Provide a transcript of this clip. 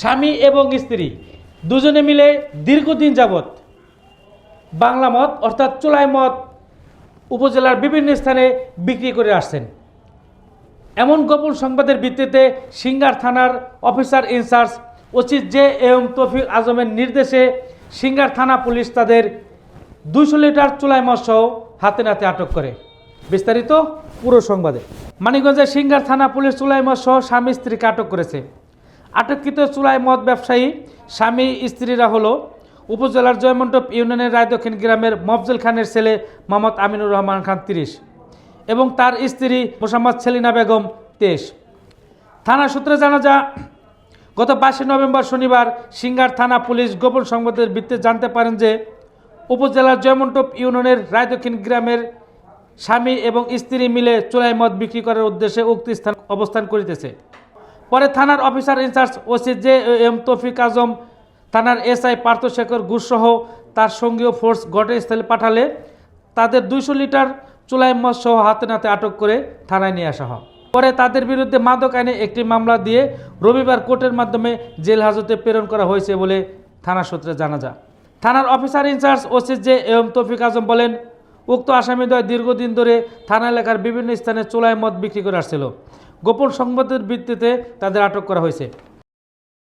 স্বামী এবং স্ত্রী, দুজনে মিলে দীর্ঘদিন যাবৎ বাংলা মদ, অর্থাৎ চুলাই মদ উপজেলার বিভিন্ন স্থানে বিক্রি করে আসছেন। এমন গোপন সংবাদের ভিত্তিতে সিঙ্গার থানার অফিসার ইনচার্জ ওসির জে এম তফিক আজমের নির্দেশে সিঙ্গার থানা পুলিশ তাদের দুইশো লিটার চুলাই মদ সহ হাতে নাতে আটক করে। বিস্তারিত পুরো সংবাদে। মানিকগঞ্জের সিঙ্গার থানা পুলিশ চুলাই মদ সহ স্বামী স্ত্রীকে আটক করেছে। আটককৃত চুলাই মদ ব্যবসায়ী স্বামী, স্ত্রীরা হলো উপজেলার জয়মণ্ডপ ইউনিয়নের রায়দক্ষিণ গ্রামের মফজল খানের ছেলে মোহাম্মদ আমিনুর রহমান খান তিরিশ এবং তার স্ত্রী মোসাম্মদ সেলিনা বেগম তেইশ। থানা সূত্রে জানা যা, গত বাইশে নভেম্বর শনিবার সিঙ্গার থানা পুলিশ গোপন সংবাদের ভিত্তিতে জানতে পারেন যে উপজেলার জয়মন্টপ ইউনিয়নের রায়দক্ষিণ গ্রামের স্বামী এবং স্ত্রী মিলে চোলাই মদ বিক্রি করার উদ্দেশ্যে উক্ত স্থান অবস্থান করিতেছে। পরে থানার officer incharge OC J M Taufiq Azam, থানার এসআই পার্থশেখর ঘুষসহ তার সঙ্গীয় ফোর্স ঘটনাস্থলে পাঠালে। তাদের দুইশো লিটার চুলাই মদ সহ হাতে নাতে আটক করে থানায় নিয়ে আসা হয়। পরে তাদের বিরুদ্ধে মাদক আইনে একটি মামলা দিয়ে রবিবার কোর্টের মাধ্যমে জেল হাজতে প্রেরণ করা হয়েছে বলে থানা সূত্রে জানা যায়। থানার officer incharge OC J M Taufiq Azam বলেন, উক্ত আসামিদ্বয় দীর্ঘদিন ধরে থানা এলাকার বিভিন্ন স্থানে চোলাই মদ বিক্রি করে আসছিল। গোপন সংবাদের ভিত্তিতে তাদের আটক করা হয়েছে।